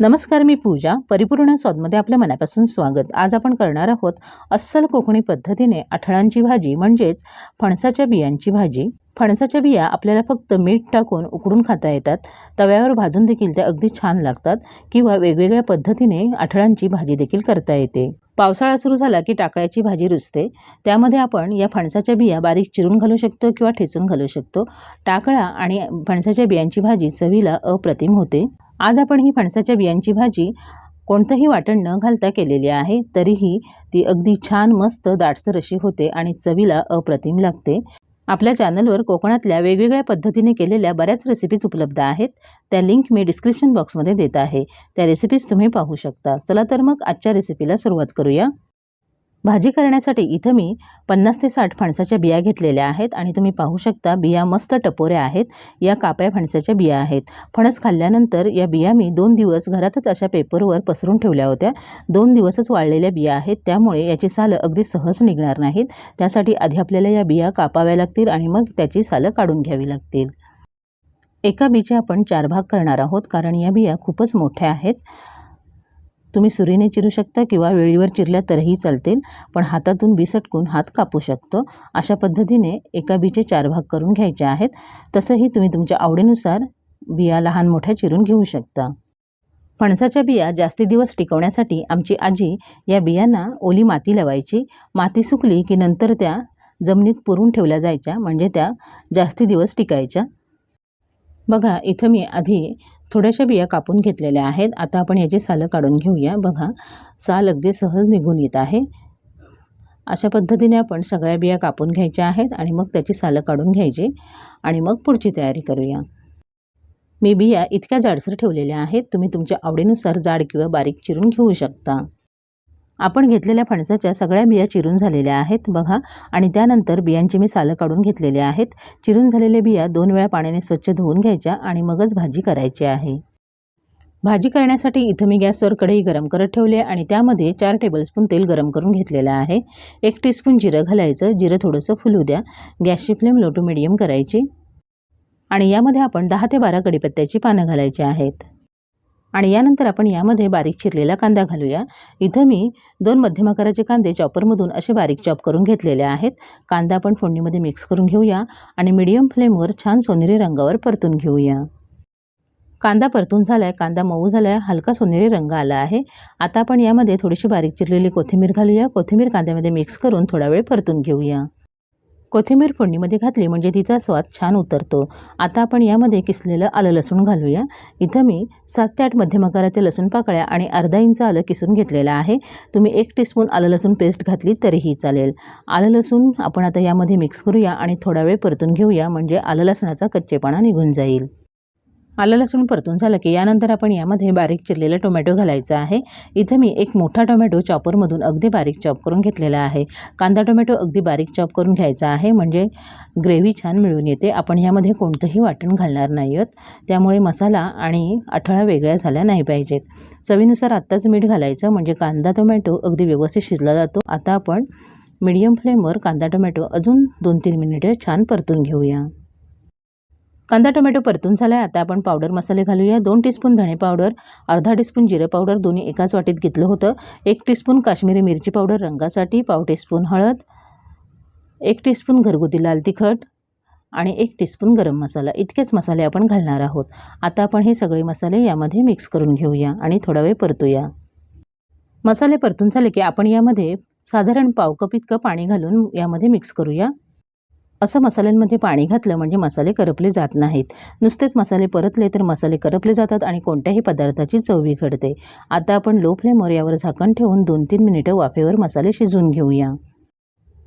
नमस्कार मी पूजा. परिपूर्ण स्वादमध्ये आपल्या मनापासून स्वागत. आज आपण करणार आहोत अस्सल कोकणी पद्धतीने अठळांची भाजी म्हणजेच फणसाच्या बियांची भाजी. फणसाच्या बिया आपल्याला फक्त मीठ टाकून उकडून खाता येतात. तव्यावर भाजून देखील त्या अगदी छान लागतात किंवा वेगवेगळ्या पद्धतीने अठळांची भाजी देखील करता येते. पावसाळा सुरू झाला की टाकळ्याची भाजी रुजते. त्यामध्ये आपण या फणसाच्या बिया बारीक चिरून घालू शकतो किंवा ठेचून घालू शकतो. टाकळा आणि फणसाच्या बियांची भाजी चवीला अप्रतिम होते. आज आपण ही फणसाच्या बियांची भाजी कोणतंही वाटण न घालता केलेली आहे तरीही ती अगदी छान मस्त दाटसर अशी होते आणि चवीला अप्रतिम लागते. आपल्या चॅनलवर कोकणातल्या वेगवेगळ्या पद्धतीने केलेल्या बऱ्याच रेसिपीज उपलब्ध आहेत. त्या लिंक मी डिस्क्रिप्शन बॉक्समध्ये देत आहे. त्या रेसिपीज तुम्ही पाहू शकता. चला तर मग आजच्या रेसिपीला सुरुवात करूया. भाजी करण्यासाठी इथं मी पन्नास ते साठ फणसाच्या बिया घेतलेल्या आहेत आणि तुम्ही पाहू शकता बिया मस्त टपोऱ्या आहेत. या काप्या फणसाच्या बिया आहेत. फणस खाल्ल्यानंतर या बिया मी दोन दिवस घरातच अशा पेपरवर पसरून ठेवल्या होत्या. दोन दिवसच वाळलेल्या बिया आहेत. त्यामुळे याची सालं अगदी सहज निघणार नाहीत. त्यासाठी आधी आपल्याला या बिया कापाव्या लागतील आणि मग त्याची सालं काढून घ्यावी लागतील. एका बीचे आपण चार भाग करणार आहोत कारण या बिया खूपच मोठ्या आहेत. तुम्ही सुरीने चिरू शकता किंवा वेळीवर चिरल्या तरही चालतील पण हातातून बी सटकून हात कापू शकतो. अशा पद्धतीने एका बीचे चार भाग करून घ्यायचे आहेत. तसंही तुम्ही तुमच्या आवडीनुसार बिया लहान मोठ्या चिरून घेऊ शकता. फणसाच्या बिया जास्ती दिवस टिकवण्यासाठी आमची आजी या बियांना ओली माती लावायची. माती सुकली की नंतर त्या जमिनीत पुरून ठेवल्या जायच्या म्हणजे त्या जास्ती दिवस टिकायच्या. बघा इथं मी आधी थोड्याशा बिया कापून घेतलेल्या आहेत. आता आपण याची सालं काढून घेऊया. बघा साल अगदी सहज निघून येत आहे. अशा पद्धतीने आपण सगळ्या बिया कापून घ्यायच्या आहेत आणि मग त्याची सालं काढून घ्यायची आणि मग पुढची तयारी करूया. मी बिया इतक्या जाडसर ठेवलेल्या आहेत तुम्ही तुमच्या आवडीनुसार जाड किंवा बारीक चिरून घेऊ शकता. आपण घेतलेल्या फणसाच्या सगळ्या बिया चिरून झालेल्या आहेत बघा. आणि त्यानंतर बियांची मी सालं काढून घेतलेले आहेत. चिरून झालेल्या बिया दोन वेळा पाण्याने स्वच्छ धुवून घ्यायच्या आणि मगच भाजी करायची आहे. भाजी करण्यासाठी इथं मी गॅसवर कढई गरम करत ठेवली आहे आणि त्यामध्ये चार टेबलस्पून तेल गरम करून घेतलेलं आहे. एक टीस्पून जिरं घालायचं. जिरं थोडंसं फुलू द्या. गॅसची फ्लेम लो टू मिडियम करायची. आणि यामध्ये आपण दहा ते बारा कडीपत्त्याची पानं घालायची आहेत. आणि यानंतर आपण यामध्ये बारीक चिरलेला कांदा घालूया. इथं मी दोन मध्यम आकाराचे कांदे चॉपरमधून असे बारीक चॉप करून घेतलेले आहेत. कांदा आपण फोडणीमध्ये मिक्स करून घेऊया आणि मिडियम फ्लेमवर छान सोनेरी रंगावर परतून घेऊया. कांदा परतून झाला आहे कांदा मऊ झाला आहे हलका सोनेरी रंग आला आहे. आता आपण यामध्ये थोडीशी बारीक चिरलेली कोथिंबीर घालूया. कोथिंबीर कांद्यामध्ये मिक्स करून थोडा वेळ परतून घेऊया. कोथिंबीर फोडणीमध्ये घातली म्हणजे तिचा स्वाद छान उतरतो. आता आपण यामध्ये किसलेलं आलं लसूण घालूया. इथं मी सात ते आठ मध्यम आकाराच्या लसूण पाकळ्या आणि अर्धा इंच आलं किसून घेतलेलं आहे. तुम्ही एक टीस्पून आलं लसूण पेस्ट घातली तरीही चालेल. आलं लसूण आपण आता यामध्ये मिक्स करूया आणि थोडा वेळ परतून घेऊया म्हणजे आलं लसणाचा कच्चेपणा निघून जाईल. आलं लसूण परतून झालं की यानंतर आपण यामध्ये बारीक चिरलेला टोमॅटो घालायचा आहे. इथं मी एक मोठा टोमॅटो चॉपरमधून अगदी बारीक चॉप करून घेतलेला आहे. कांदा टोमॅटो अगदी बारीक चॉप करून घ्यायचा आहे म्हणजे ग्रेव्ही छान मिळून येते. आपण यामध्ये कोणतंही वाटण घालणार नाही आहोत त्यामुळे मसाला आणि अठळा वेगळ्या झाल्या नाही पाहिजेत. चवीनुसार आत्ताच मीठ घालायचं म्हणजे कांदा टोमॅटो अगदी व्यवस्थित शिजला जातो. आता आपण मीडियम फ्लेमवर कांदा टोमॅटो अजून दोन तीन मिनिटे छान परतून घेऊया. कांदा टोमॅटो परतून झाला आहे आता आपण पावडर मसाले घालूया. दोन टीस्पून धणे पावडर अर्धा टीस्पून जिरं पावडर दोन्ही एकाच वाटीत घेतलं होतं. एक टीस्पून काश्मीरी मिरची पावडर रंगासाठी पाव टीस्पून हळद एक टीस्पून घरगुती लाल तिखट आणि एक टीस्पून गरम मसाला. इतकेच मसाले आपण घालणार आहोत. आता आपण हे सगळे मसाले यामध्ये मिक्स करून घेऊया आणि थोडा वेळ परतूया. मसाले परतून झाले की आपण यामध्ये साधारण पाव कप इतकं पाणी घालून यामध्ये मिक्स करूया. असं मसाल्यांमध्ये पाणी घातलं म्हणजे मसाले करपले जात नाहीत. नुसतेच मसाले परतले तर मसाले करपले जातात आणि कोणत्याही पदार्थाची चव बिघडते. आता आपण लो फ्लेमवर यावर झाकण ठेवून दोन तीन मिनिटं वाफेवर मसाले शिजवून घेऊया.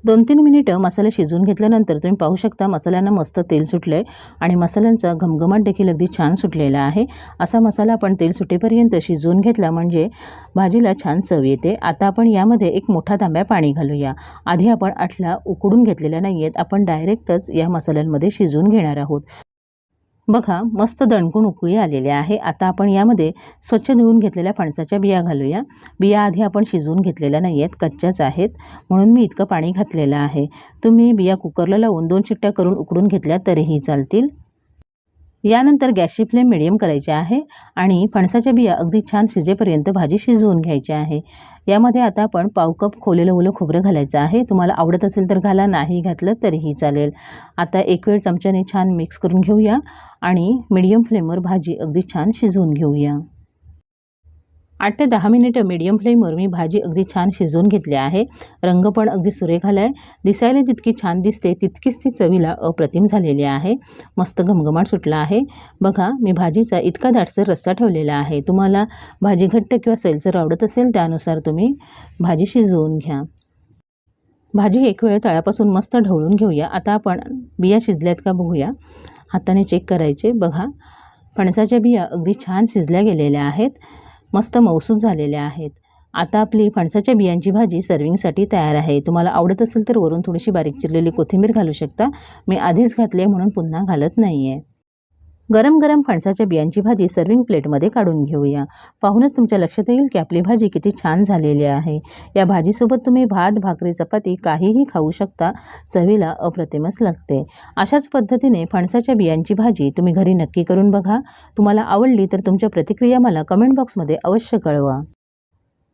दोन तीन मिनिटं मसाले शिजवून घेतल्यानंतर तुम्ही पाहू शकता मसाल्यांना मस्त तेल सुटलं आहे आणि मसाल्यांचा घमघमाट देखील अगदी छान सुटलेला आहे. असा मसाला आपण तेल सुटेपर्यंत शिजवून घेतला म्हणजे भाजीला छान चव येते. आता आपण यामध्ये एक मोठा तांब्या पाणी घालूया. आधी आपण आठला उकडून घेतलेल्या नाही आहेत आपण डायरेक्टच या मसाल्यांमध्ये शिजवून घेणार आहोत. बघा मस्त दणकून उकळी आलेले आहे. आता आपण यामध्ये स्वच्छ धुवून घेतलेल्या फणसाच्या बिया घालूया. बिया आधी आपण शिजवून घेतलेल्या नाही आहेत कच्च्याच आहेत. म्हणून मी इतकं पाणी घातलेलं आहे. तुम्ही बिया कुकरला लावून दोन शिट्ट्या करून उकडून घेतल्या तरीही चालतील. यानंतर गॅसची फ्लेम मिडियम करायची आहे आणि फणसाच्या बिया अगदी छान शिजेपर्यंत भाजी शिजवून घ्यायची आहे. यामध्ये आता आपण पाव कप खोलेलं ओलं खोबरं घालायचं आहे. तुम्हाला आवडत असेल तर घाला नाही घातलं तरीही चालेल. आता एक वेळ चमच्याने छान मिक्स करून घेऊया आणि मिडियम फ्लेमवर भाजी अगदी छान शिजवून घेऊया. आठ ते दहा मिनिटं मीडियम फ्लेमवर मी भाजी अगदी छान शिजवून घेतली आहे. रंग पण अगदी सुरेख आला आहे दिसायला जितकी छान दिसते तितकीच ती चवीला अप्रतिम झालेली आहे. मस्त घमघमाट सुटला आहे. बघा मी भाजीचा इतका दाटसर रस्सा ठेवलेला आहे. तुम्हाला भाजी घट्ट किंवा सैलसर आवडत असेल त्यानुसार तुम्ही भाजी शिजवून घ्या. भाजी एक वेळ तळ्यापासून मस्त ढवळून घेऊया. आता आपण बिया शिजल्यात का बघूया. हाताने चेक करायचे. बघा फणसाच्या बिया अगदी छान शिजल्या गेलेल्या आहेत. मस्त मौसूद झालेल्या आहेत. आता आपली फणसाच्या बियांची भाजी सर्विंगसाठी तयार आहे. तुम्हाला आवडत असेल तर वरून थोडीशी बारीक चिरलेली कोथिंबीर घालू शकता. मी आधीच घातली आहे म्हणून पुन्हा घालत नाही आहे गरम गरम फणसाच्या बियांची भाजी सर्विंग प्लेटमध्ये काढून घेऊया. पाहूनच तुमच्या लक्षात येईल की आपली भाजी किती छान झालेली आहे. या भाजीसोबत तुम्ही भात भाकरी चपाती काहीही खाऊ शकता. चवीला अप्रतिमच लागते. अशाच पद्धतीने फणसाच्या बियांची भाजी तुम्ही घरी नक्की करून बघा. तुम्हाला आवडली तर तुमच्या प्रतिक्रिया मला कमेंट बॉक्समध्ये अवश्य कळवा.